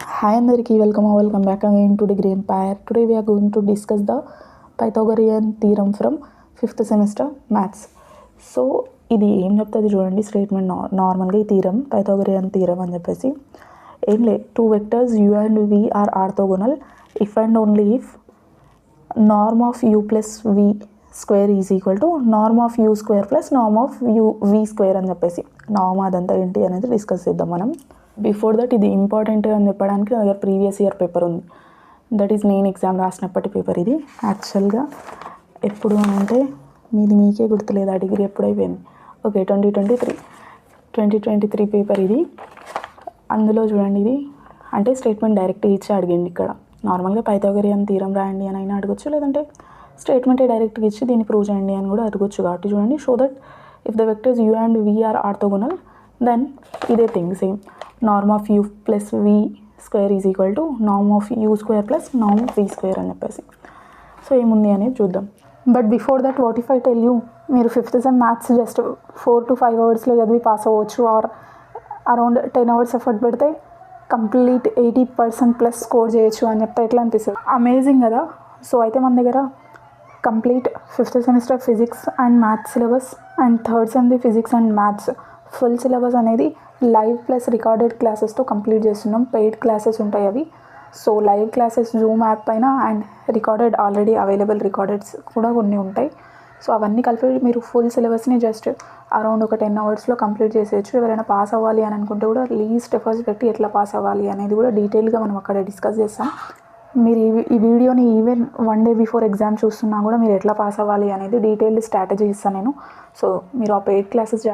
Hi అందరికీ welcome welcome back again to degree empire today we're going to discuss the the Pythagorean from fifth semester maths so ఇది ఏం చెప్తుంది చూడండి statement నార్మల్గా ఈ తీరం పైథాగోరియన్ తీరం అని చెప్పేసి. ఏం let two vectors u and v are orthogonal if and only if norm of u plus v square is equal to norm of u square plus norm of u v square అని చెప్పేసి. Norm అదంతా ఏంటి అనేది discuss చేద్దాం మనం. Before that ఇది important అని చెప్పడానికి నా దగ్గర ప్రీవియస్ ఇయర్ పేపర్ ఉంది. దట్ ఈస్ నేను ఎగ్జామ్ రాసినప్పటి పేపర్ ఇది. యాక్చువల్గా ఎప్పుడు అని అంటే మీది మీకే గుర్తులేదు ఆ degree ఎప్పుడైపోయింది okay twenty twenty three twenty twenty three paper ఇది. అందులో చూడండి ఇది. అంటే స్టేట్మెంట్ డైరెక్ట్ ఇచ్చి అడిగింది ఇక్కడ. నార్మల్గా పైథాగోరియన్ తీరం రాయండి అని అయినా అడగచ్చు లేదంటే స్టేట్మెంటే డైరెక్ట్గా ఇచ్చి దీన్ని ప్రూవ్ చేయండి అని కూడా అడగచ్చు. కాబట్టి చూడండి show that if the vectors u and v are orthogonal then ఇదే thing same norm of u plus v square is equal to norm of u square plus norm v square అని చెప్పేసి. So ఏముంది అనేది చూద్దాం. But before that what if I tell you మీరు fifth sem maths just four to five అవర్స్లో చదివి pass అవ్వచ్చు or around ten hours effort పెడితే complete eighty percent plus score చేయొచ్చు అని చెప్తే ఎట్లా అనిపిస్తుంది? అమేజింగ్ కదా. సో అయితే మన దగ్గర complete fifth semester physics and maths syllabus and third సెమ్ది physics and maths full syllabus అనేది లైవ్ ప్లస్ రికార్డెడ్ క్లాసెస్తో కంప్లీట్ చేస్తున్నాం. పెయిడ్ క్లాసెస్ ఉంటాయి అవి. So live classes zoom app పైన అండ్ రికార్డెడ్ ఆల్రెడీ అవైలబుల్ రికార్డెడ్స్ కూడా కొన్ని ఉంటాయి. సో అవన్నీ కలిపి మీరు ఫుల్ సిలబస్ని జస్ట్ అరౌండ్ ఒక టెన్ అవర్స్లో కంప్లీట్ చేసేయచ్చు. ఎవరైనా పాస్ అవ్వాలి అని అనుకుంటే కూడా లీస్ట్ ఎఫర్ట్స్ పెట్టి ఎట్లా పాస్ అవ్వాలి అనేది కూడా డీటెయిల్గా మనం అక్కడ డిస్కస్ చేస్తాం. మీరు ఈ ఈ వీడియోని even one day before exam చూస్తున్నా కూడా మీరు ఎట్లా పాస్ అవ్వాలి అనేది డీటెయిల్డ్ స్ట్రాటజీ ఇస్తాను నేను. సో మీరు ఆ పెయిడ్ క్లాసెస్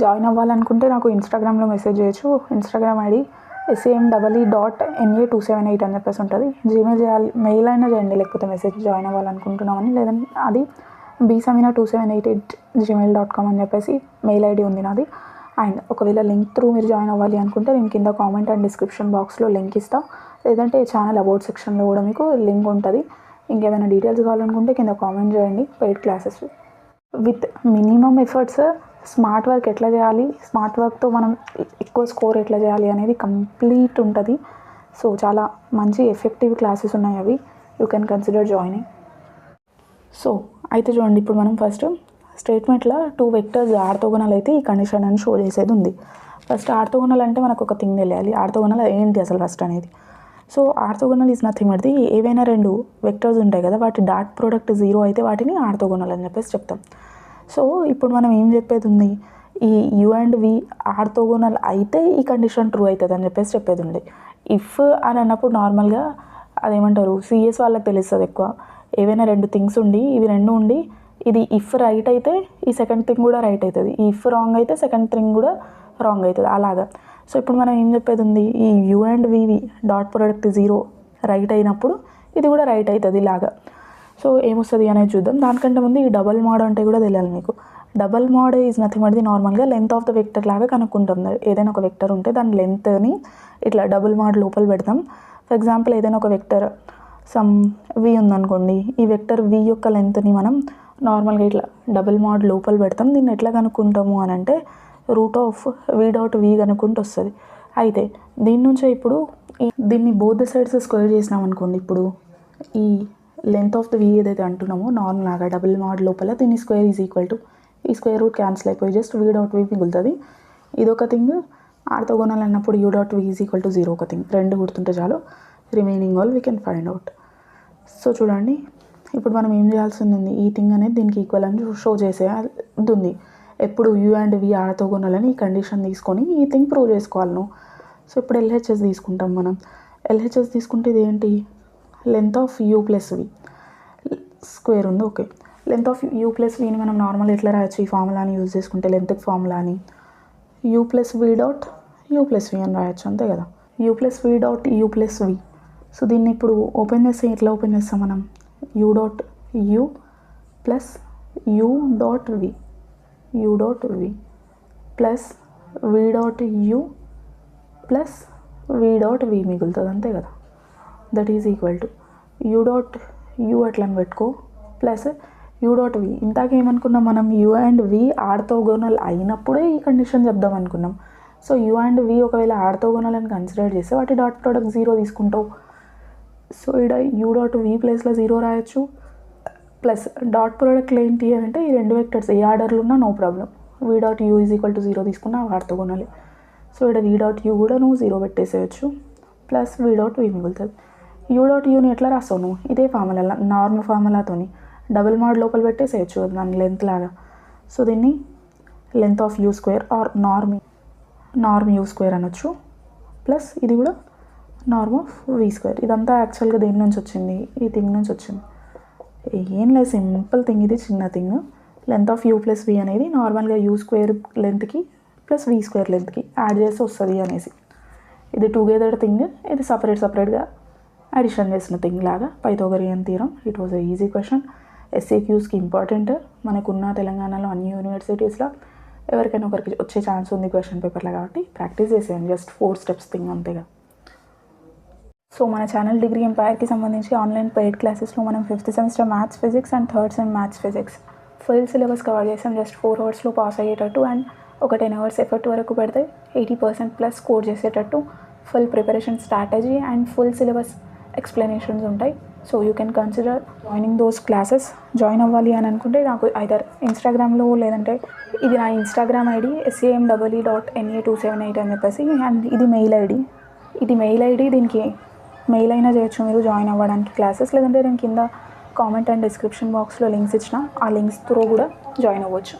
జాయిన్ అవ్వాలనుకుంటే నాకు ఇన్స్టాగ్రామ్లో మెసేజ్ చేయొచ్చు. Instagram ID SAM double E dot NA two seven eight అని చెప్పేసి ఉంటుంది. జీమెయిల్ చేయాలి మెయిల్ అయినా చేయండి లేకపోతే మెసేజ్ జాయిన్ అవ్వాలనుకుంటున్నామని. లేదంటే అది బీసమీనా two seven eight eight Gmail dot com అని చెప్పేసి మెయిల్ ఐడి ఉంది నాది. అండ్ ఒకవేళ లింక్ త్రూ మీరు జాయిన్ అవ్వాలి అనుకుంటే నేను కింద కామెంట్ అండ్ డిస్క్రిప్షన్ బాక్స్లో లింక్ ఇస్తాను లేదంటే ఛానల్ అబౌట్ సెక్షన్లో కూడా మీకు లింక్ ఉంటుంది. ఇంకేమైనా డీటెయిల్స్ కావాలనుకుంటే కింద కామెంట్ చేయండి. Paid classes with minimum efforts smart work ఎట్లా చేయాలి? స్మార్ట్ వర్క్తో మనం ఎక్కువ స్కోర్ ఎట్లా చేయాలి అనేది కంప్లీట్ ఉంటుంది. సో చాలా మంచి ఎఫెక్టివ్ క్లాసెస్ ఉన్నాయి అవి. You can consider joining. So అయితే చూడండి ఇప్పుడు మనం ఫస్ట్ స్టేట్మెంట్లో టూ వెక్టర్స్ ఆర్తోగోనల్ అయితే ఈ కండిషన్ అని షో చేసేది ఉంది. ఫస్ట్ ఆర్తోగోనల్ అంటే మనకు ఒక థింగ్ తెలియాలి. ఆర్తోగోనల్ ఏంటి అసలు ఫస్ట్ అనేది? సో ఆర్తోగోనల్ ఈజ్ నథింగ్ అంటే ఏవైనా రెండు వెక్టర్స్ ఉంటాయి కదా వాటి డాట్ ప్రోడక్ట్ జీరో అయితే వాటిని ఆర్తోగోనల్ అని చెప్పేసి చెప్తాం. సో ఇప్పుడు మనం ఏం చెప్పేది ఉంది? ఈ యు అండ్ వి ఆర్తోగోనల్ అయితే ఈ కండిషన్ ట్రూ అవుతుంది అని చెప్పేసి చెప్పేది ఉంది. ఇఫ్ అని అన్నప్పుడు నార్మల్గా అదేమంటారు? సిఎస్ వాళ్ళకి తెలుస్తుంది ఎక్కువ. ఏవైనా రెండు థింగ్స్ ఉండి ఇవి రెండు ఉండి ఇది ఇఫ్ రైట్ అయితే ఈ సెకండ్ థింగ్ కూడా రైట్ అవుతుంది. ఈ ఇఫ్ రాంగ్ అయితే సెకండ్ థింగ్ కూడా రాంగ్ అవుతుంది. అలాగా. సో ఇప్పుడు మనం ఏం చెప్పేది ఉంది? ఈ u and v v dot product zero right అయినప్పుడు ఇది కూడా రైట్ అవుతుంది. ఇలాగా. సో ఏమొస్తుంది అనేది చూద్దాం. దానికంటే ముందు ఈ డబల్ మోడ్ అంటే కూడా తెలియాలి మీకు. Double mod is nothing but the నార్మల్గా లెంత్ ఆఫ్ ద వెక్టర్ లాగా కనుక్కుంటాం. ఏదైనా ఒక వెక్టర్ ఉంటే దాని లెంత్ని ఇట్లా డబుల్ మోడ్ లోపల పెడతాం. ఫర్ ఎగ్జాంపుల్ ఏదైనా ఒక వెక్టర్ సమ్ వి ఉందనుకోండి. ఈ వెక్టర్ వి యొక్క లెంత్ని మనం నార్మల్గా ఇట్లా డబుల్ మోడ్ లోపల పెడతాం. దీన్ని ఎట్లా కనుక్కుంటాము అని అంటే root of v dot v కనుక్కుంటూ వస్తుంది. అయితే దీని నుంచే ఇప్పుడు ఈ దీన్ని బోత్ ద సైడ్స్ స్క్వేర్ చేసినాం అనుకోండి. ఇప్పుడు ఈ లెంత్ ఆఫ్ ద వి ఏదైతే అంటున్నామో నార్మల్ లాగా డబుల్ మాడ్ లోపల దీన్ని స్క్వేర్ ఈజ్ ఈక్వల్ టు ఈ స్క్వేర్ రూట్ క్యాన్సిల్ అయిపోయి జస్ట్ వి డాట్ వీ మిగులుతుంది. ఇదొక థింగ్ ఆర్థోగోనల్ అన్నప్పుడు u dot v is equal to zero ఒక థింగ్ రెండు గుర్తుంటే చాలు. Remaining all we can find out so చూడండి. ఇప్పుడు మనం ఏం చేయాల్సింది ఉంది ఈ థింగ్ అనేది దీనికి ఈక్వల్ అని షో చేసే ఉంది ఎప్పుడు యూ అండ్ వి ఆర్థోగోనల్ ఈ కండిషన్ తీసుకొని ఈ థింగ్ ప్రూవ్ చేసుకోవాలను సో ఇప్పుడు ఎల్హెచ్ఎస్ తీసుకుంటాం మనం. ఎల్హెచ్ఎస్ తీసుకుంటే ఇది ఏంటి? Length of u plus v square ఉంది okay length of u plus విని మనం నార్మల్ ఎట్లా రాయొచ్చు? ఈ ఫార్ములాని యూజ్ చేసుకుంటే length ఫార్ములాని u plus v dot u plus v అని రాయొచ్చు అంతే కదా? U plus v dot u plus v so దీన్ని ఇప్పుడు ఓపెన్ చేస్తే ఎట్లా ఓపెన్ చేస్తాం మనం? U dot u plus u dot v u dot v plus v dot u plus v dot v మిగులుతుంది అంతే కదా? That is equal to u dot u అట్లని పెట్టుకో. ప్లస్ యూ డాట్ వి ఇందాక ఏమనుకున్నాం మనం? యూ అండ్ వి ఆర్థోగోనల్ అయినప్పుడే ఈ కండిషన్ చెప్దాం అనుకున్నాం. సో యూ అండ్ వి ఒకవేళ ఆర్తోగోనల్ కన్సిడర్ చేస్తే వాటి డాట్ ప్రోడక్ట్ జీరో తీసుకుంటావు. సో ఇక్కడ యూ డాట్ వి ప్లేస్లో జీరో రాయొచ్చు. ప్లస్ డాట్ ప్రోడక్ట్లు ఏంటి అని అంటే ఈ రెండు వెక్టర్స్ ఏ ఆర్డర్లు ఉన్నా no problem v dot u is equal to zero తీసుకున్నా వాటితో కొనాలి సో ఇక్కడ వీ డాట్ యూ కూడా నువ్వు జీరో పెట్టేసేయచ్చు. ప్లస్ వీ డాట్ వీ మిగులుతుంది. యూ డాట్ యూని ఎట్లా రాస్తావు నువ్వు? ఇదే ఫార్ములా నార్మల్ ఫార్ములాతోని డబుల్ మాడ్ లోపల పెట్టేసేయచ్చు దాని లెంత్ లాగా. సో దీన్ని length of u square or norm norm u square అనొచ్చు. ప్లస్ ఇది కూడా నార్మ్ ఆఫ్ వీ స్క్వేర్ ఇదంతా యాక్చువల్గా దేని నుంచి వచ్చింది? ఈ థింగ్ నుంచి వచ్చింది. ఏం లేదు సింపుల్ థింగ్ ఇది చిన్న thing length of u plus v అనేది నార్మల్గా యూ స్క్వేర్ లెంత్కి ప్లస్ వి స్క్వేర్ లెంత్కి యాడ్ చేసి వస్తుంది అనేసి. ఇది టుగెదర్ థింగ్ ఇది సపరేట్ సపరేట్గా అడిషన్ చేసిన థింగ్ లాగా Pythagorean theorem it was a easy question ఎస్ఏక్యూస్కి important మనకున్న తెలంగాణలో అన్ని యూనివర్సిటీస్లో ఎవరికైనా ఒకరికి వచ్చే ఛాన్స్ ఉంది క్వశ్చన్ పేపర్లో కాబట్టి ప్రాక్టీస్ చేసేయండి. జస్ట్ ఫోర్ స్టెప్స్ థింగ్ అంతేగా. సో మన ఛానల్ డిగ్రీ ఎంపైర్కి సంబంధించి ఆన్లైన్ పెయిడ్ క్లాసెస్లో మనం fifth semester maths physics and third sem maths physics full syllabus cover చేసాం. జస్ట్ ఫోర్ అవర్స్లో పాస్ అయ్యేటట్టు అండ్ ఒక టెన్ అవర్స్ ఎఫర్ట్ వరకు పెడితే ఎయిటీ పర్సెంట్ ప్లస్ స్కోర్ చేసేటట్టు full preparation strategy and full syllabus explanations ఉంటాయి. So you can consider joining those classes join అవ్వాలి అని అనుకుంటే నాకు ఐదర్ ఇన్స్టాగ్రామ్లో లేదంటే ఇది నా Instagram ID S A M double dot N A two seven eight అని చెప్పేసి అండ్ ఇది మెయిల్ ఐడి ఇది మెయిల్ ఐడి దీనికి మెయిల్ అయినా చేయొచ్చు మీరు జాయిన్ అవ్వడానికి క్లాసెస్ లేదంటే నేను కింద కామెంట్ అండ్ డిస్క్రిప్షన్ బాక్స్లో లింక్స్ ఇచ్చిన ఆ లింక్స్ త్రూ కూడా జాయిన్ అవ్వచ్చు.